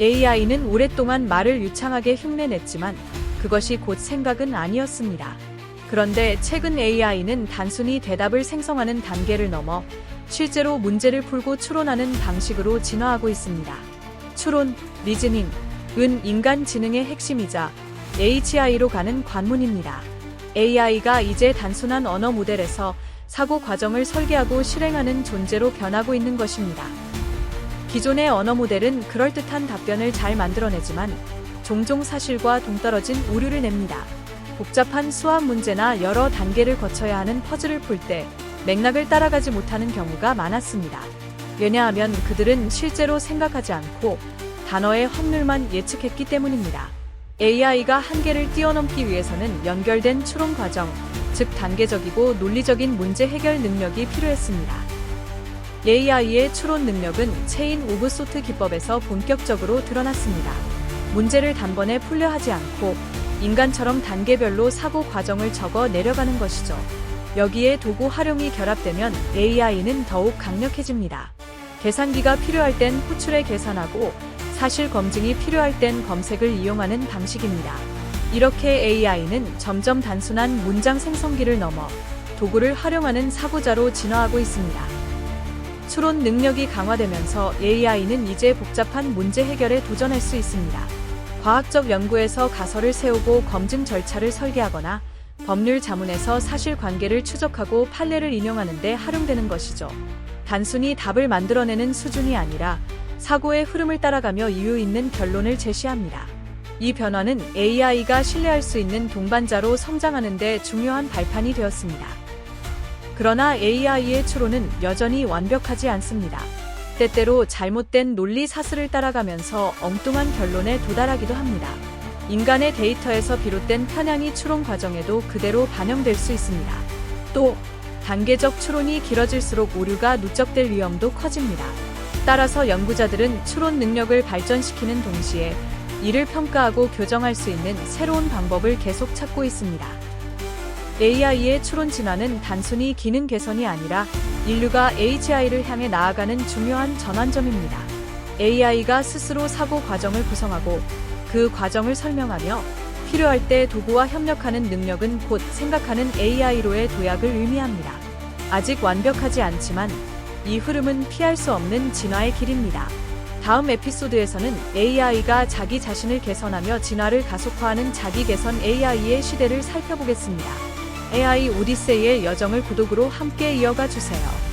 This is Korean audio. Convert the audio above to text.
AI는 오랫동안 말을 유창하게 흉내냈지만 그것이 곧 생각은 아니었습니다. 그런데 최근 AI는 단순히 대답을 생성하는 단계를 넘어 실제로 문제를 풀고 추론하는 방식으로 진화하고 있습니다. 추론, 리즈닝, 은 인간 지능의 핵심이자 HI로 가는 관문입니다. AI가 이제 단순한 언어 모델에서 사고 과정을 설계하고 실행하는 존재로 변하고 있는 것입니다. 기존의 언어 모델은 그럴듯한 답변을 잘 만들어내지만 종종 사실과 동떨어진 오류를 냅니다. 복잡한 수학 문제나 여러 단계를 거쳐야 하는 퍼즐을 풀 때 맥락을 따라가지 못하는 경우가 많았습니다. 왜냐하면 그들은 실제로 생각하지 않고 단어의 확률만 예측했기 때문입니다. AI가 한계를 뛰어넘기 위해서는 연결된 추론 과정, 즉 단계적이고 논리적인 문제 해결 능력이 필요했습니다. AI의 추론 능력은 체인 오브 소트 기법에서 본격적으로 드러났습니다. 문제를 단번에 풀려 하지 않고 인간처럼 단계별로 사고 과정을 적어 내려가는 것이죠. 여기에 도구 활용이 결합되면 AI는 더욱 강력해집니다. 계산기가 필요할 땐 호출에 계산하고 사실 검증이 필요할 땐 검색을 이용하는 방식입니다. 이렇게 AI는 점점 단순한 문장 생성기를 넘어 도구를 활용하는 사고자로 진화하고 있습니다. 추론 능력이 강화되면서 AI는 이제 복잡한 문제 해결에 도전할 수 있습니다. 과학적 연구에서 가설을 세우고 검증 절차를 설계하거나 법률 자문에서 사실 관계를 추적하고 판례를 인용하는 데 활용되는 것이죠. 단순히 답을 만들어내는 수준이 아니라 사고의 흐름을 따라가며 이유 있는 결론을 제시합니다. 이 변화는 AI가 신뢰할 수 있는 동반자로 성장하는 데 중요한 발판이 되었습니다. 그러나 AI의 추론은 여전히 완벽하지 않습니다. 때때로 잘못된 논리 사슬을 따라가면서 엉뚱한 결론에 도달하기도 합니다. 인간의 데이터에서 비롯된 편향이 추론 과정에도 그대로 반영될 수 있습니다. 또 단계적 추론이 길어질수록 오류가 누적될 위험도 커집니다. 따라서 연구자들은 추론 능력을 발전시키는 동시에 이를 평가하고 교정할 수 있는 새로운 방법을 계속 찾고 있습니다. AI의 추론 진화는 단순히 기능 개선이 아니라 인류가 HI를 향해 나아가는 중요한 전환점입니다. AI가 스스로 사고 과정을 구성하고 그 과정을 설명하며 필요할 때 도구와 협력하는 능력은 곧 생각하는 AI로의 도약을 의미합니다. 아직 완벽하지 않지만 이 흐름은 피할 수 없는 진화의 길입니다. 다음 에피소드에서는 AI가 자기 자신을 개선하며 진화를 가속화하는 자기 개선 AI의 시대를 살펴보겠습니다. AI 오디세이의 여정을 구독으로 함께 이어가 주세요.